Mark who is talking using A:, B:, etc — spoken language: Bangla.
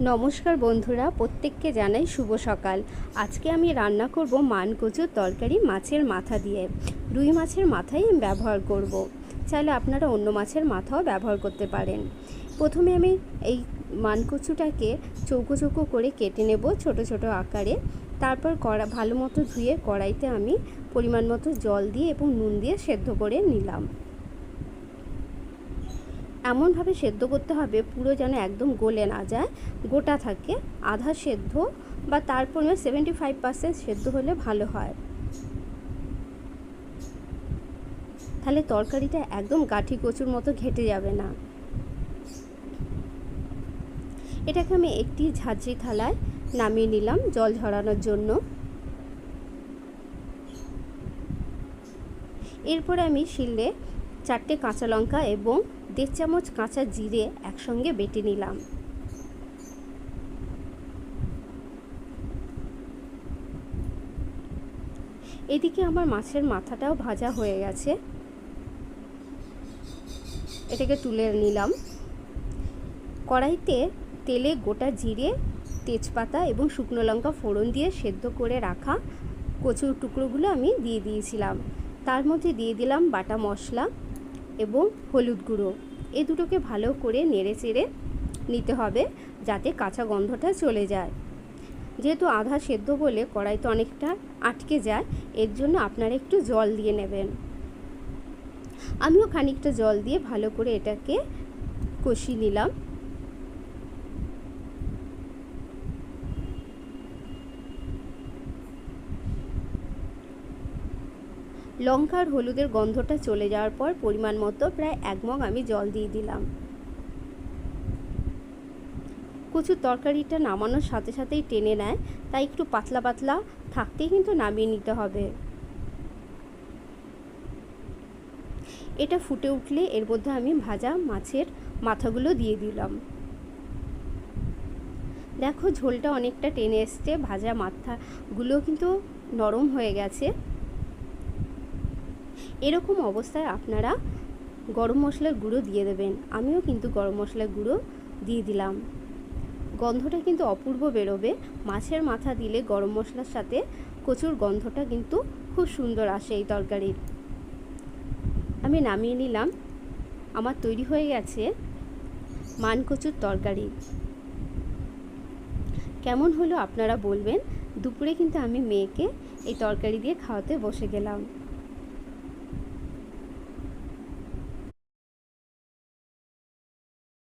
A: নমস্কার বন্ধুরা, প্রত্যেককে জানাই শুভ সকাল। আজকে আমি রান্না করব মান কচুর তরকারি মাছের মাথা দিয়ে। রুই মাছের মাথাই আমি ব্যবহার করব। চাইলে আপনারা অন্য মাছের মাথাও ব্যবহার করতে পারেন। প্রথমে আমি এই মান কচুটাকে চৌকো চৌকো করে কেটে নেব ছোট ছোট আকারে। তারপর কড়া, ভালো মতো ধুয়ে কড়াইতে আমি পরিমাণ মতো জল দিয়ে এবং নুন দিয়ে সেদ্ধ করে নিলাম। এমনভাবে সেদ্ধ করতে হবে, পুরো যেন একদম গলে না যায়। গোটা থাকে, আধা সেদ্ধ বা তার সেভেন্টি ফাইভ পার্সেন্ট সেদ্ধ হলে ভালো হয়। তাহলে তরকারিটা একদম গাঠি কচুর মতো ঘেটে যাবে না। এটাকে আমি একটি ঝাঁঝরি থালায় নামিয়ে নিলাম জল ঝরানোর জন্য। এরপরে আমি শিলে চারটে কাঁচা লঙ্কা এবং দেড় চামচ কাঁচা জিরে একসঙ্গে বেটে নিলাম। এদিকে আমার মাছের মাথাটাও ভাজা হয়ে গেছে। এটাকে তুলে নিলাম। কড়াইতে তেলে গোটা জিরে, তেজপাতা এবং শুকনো লঙ্কা ফোড়ন দিয়ে সেদ্ধ করে রাখা কচুর টুকরোগুলো আমি দিয়ে দিয়েছিলাম। তার মধ্যে দিয়ে দিলাম বাটা মশলা। এবং হলুদ গুঁড়ো। এ দুটোকে ভালো করে নেড়ে চেড়ে নিতে হবে যাতে কাঁচা গন্ধটা চলে যায়। যেহেতু আধা সেদ্ধ বলে কড়াইতে অনেকটা আটকে যায়, এর জন্য আপনারা একটু জল দিয়ে নেবেন। আমিও খানিকটা জল দিয়ে ভালো করে এটাকে কষিয়ে নিলাম। লঙ্কার হলুদের গন্ধটা চলে যাওয়ার পর পরিমাণ মতো প্রায় এক মগ আমি জল দিয়ে দিলাম। কচুর তরকারিটা নামানোর সাথে সাথেই টেনে নেয়, তাই একটু পাতলা পাতলা থাকতেই কিন্তু নামিয়ে নিতে হবে। এটা ফুটে উঠলে এর মধ্যে আমি ভাজা মাছের মাথাগুলো দিয়ে দিলাম। দেখো ঝোলটা অনেকটা টেনে এসছে, ভাজা মাথাগুলো কিন্তু নরম হয়ে গেছে। এরকম অবস্থায় আপনারা গরম মশলার গুঁড়ো দিয়ে দেবেন। আমিও কিন্তু গরম মশলার গুঁড়ো দিয়ে দিলাম। গন্ধটা কিন্তু অপূর্ব বেরোবে। মাছের মাথা দিলে গরম মশলার সাথে কচুর গন্ধটা কিন্তু খুব সুন্দর আসে এই তরকারির। আমি নামিয়ে নিলাম। আমার তৈরি হয়ে গেছে মান কচুর তরকারি। কেমন হলো আপনারা বলবেন। দুপুরে কিন্তু আমি মেয়েকে এই তরকারি দিয়ে খাওয়াতে বসে গেলাম।